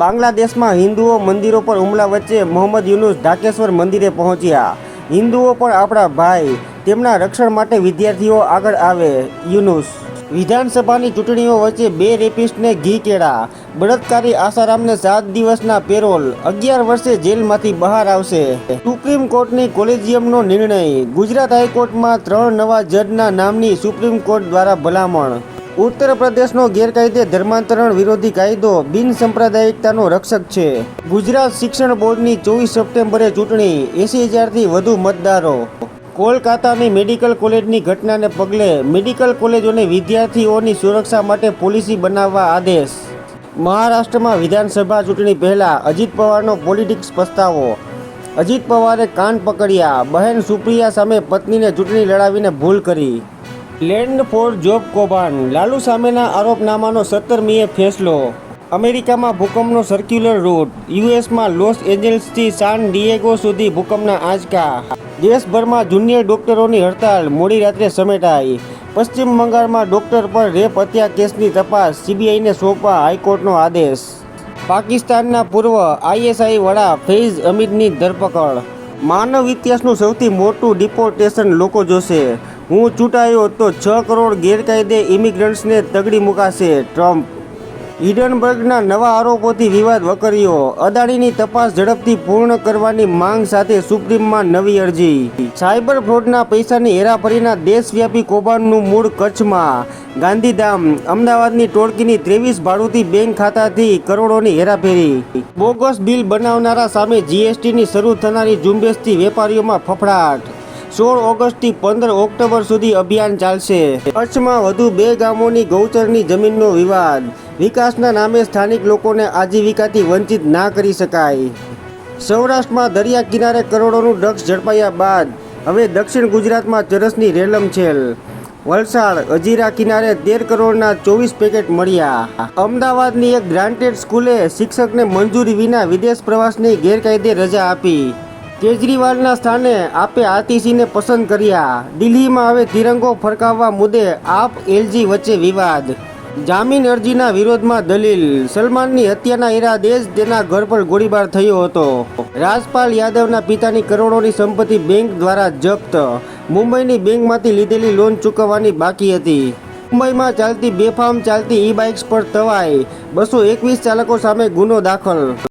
બાંગ્લાદેશમાં હિન્દુઓ મંદિરો પર હુમલા વચ્ચે મોહમ્મદ યુનુસ ઢાકેશ્વર મંદિરે પહોંચ્યા. હિન્દુઓ પણ આપણા ભાઈ, તેમના રક્ષણ માટે વિદ્યાર્થીઓ આગળ આવે. યુનુસ, વિધાનસભાની ચૂંટણીઓ વચ્ચે બે રેપિસ્ટને ઘી કેળા. બળાત્કારી આસારામને સાત દિવસના પેરોલ. અગિયાર વર્ષે જેલમાંથી બહાર આવશે. સુપ્રીમ કોર્ટની કોલેજિયમનો નિર્ણય. ગુજરાત હાઈકોર્ટમાં ત્રણ નવા જજના નામની સુપ્રીમ કોર્ટ દ્વારા ભલામણ. ઉત્તર પ્રદેશનો ગેરકાયદે ધર્માંતરણ વિરોધી કાયદો બિન સાંપ્રદાયિકતાનો રક્ષક છે. ગુજરાત શિક્ષણ બોર્ડની ચોવીસ સપ્ટેમ્બરે ચૂંટણી એસી હજારથી વધુ મતદારો. કોલકાતાની મેડિકલ કોલેજની ઘટનાને પગલે મેડિકલ કોલેજોને વિદ્યાર્થીઓની સુરક્ષા માટે પોલિસી બનાવવા આદેશ. મહારાષ્ટ્રમાં વિધાનસભા ચૂંટણી પહેલા અજીત પવારનો પોલિટિક્સ પસ્તાવો. અજીત પવારે કાન પકડ્યા, બહેન સુપ્રિયા સામે પત્નીને ચૂંટણી લડાવીને ભૂલ કરી. લેન્ડ ફોર જોબ કૌભાંડ. લાલુ સામેના આરોપનામાનો સત્તરમીએ ફેસલો. અમેરિકામાં ભૂકંપનો સર્ક્યુલર રૂટ યુએસમાં લોસ એન્જલ્સથી સાન ડિએગો સુધી ભૂકંપના આંચકા. દેશભરમાં જુનિયર ડોક્ટરોની હડતાલ મોડી રાત્રે સમેટાઈ. પશ્ચિમ બંગાળમાં ડોક્ટર પર રેપ હત્યા કેસની તપાસ. સીબીઆઈને સોંપવા હાઈકોર્ટનો આદેશ. પાકિસ્તાનના પૂર્વ આઈએસઆઈ વડા ફૈઝ અમીરની ધરપકડ. માનવ ઇતિહાસનું સૌથી મોટું ડિપોર્ટેશન લોકો જોશે. હું ચૂંટાયો તો છ કરોડ ગેરકાયદે ઇમિગ્રન્ટ્સને તગડી મુકાશે ટ્રમ્પ. હિડનબર્ગના નવા આરોપોથી વિવાદ વકર્યો. અદાણીની તપાસ ઝડપથી પૂર્ણ કરવાની માંગ સાથે સુપ્રીમમાં નવી અરજી. સાયબર ફ્રોડના પૈસાની હેરાફેરીના દેશવ્યાપી કૌભાંડનું મૂળ કચ્છમાં. ગાંધીધામ, અમદાવાદની ટોળકીની ત્રેવીસ ભાડુતી બેંક ખાતાથી કરોડોની હેરાફેરી. બોગસ બિલ બનાવનારા સામે જીએસટીની શરૂ થનારી ઝુંબેશથી વેપારીઓમાં ફફડાટ. સોળ ઓગસ્ટથી પંદર ઓક્ટોબર સુધી અભિયાન ચાલશે. કચ્છમાં વધુ બે ગામોની ગૌચરની જમીનનો વિવાદ. વિકાસના નામે સ્થાનિક લોકોને આજીવિકાથી વંચિત ના કરી શકાય. સૌરાષ્ટ્રમાં દરિયા કિનારે કરોડોનું ડ્રગ્સ ઝડપાયા બાદ હવે દક્ષિણ ગુજરાતમાં ચરસની રેલમ છેલ. વલસાડ, અજીરા કિનારે તેર કરોડના ચોવીસ પેકેટ મળ્યા. અમદાવાદની એક ગ્રાન્ટેડ સ્કૂલે શિક્ષકને મંજૂરી વિના વિદેશ પ્રવાસની ગેરકાયદે રજા આપી. કેજરીવાલના સ્થાને આપે આતિશીને પસંદ કર્યા. દિલ્હીમાં હવે તિરંગો ફરકાવવા મુદ્દે આપ એલજી વચ્ચે વિવાદ. જામીન અરજીના વિરોધમાં દલીલ. સલમાનની હત્યાના ઈરાદે જ તેના ઘર પર ગોળીબાર થયો હતો. રાજપાલ યાદવના પિતાની કરોડોની સંપત્તિ બેંક દ્વારા જપ્ત. મુંબઈની બેંકમાંથી લીધેલી લોન ચૂકવવાની બાકી હતી. મુંબઈમાં ચાલતી બેફામ ચાલતી ઈ બાઇક્સ પર તવાઈ. બસો એકવીસ ચાલકો સામે ગુનો દાખલ.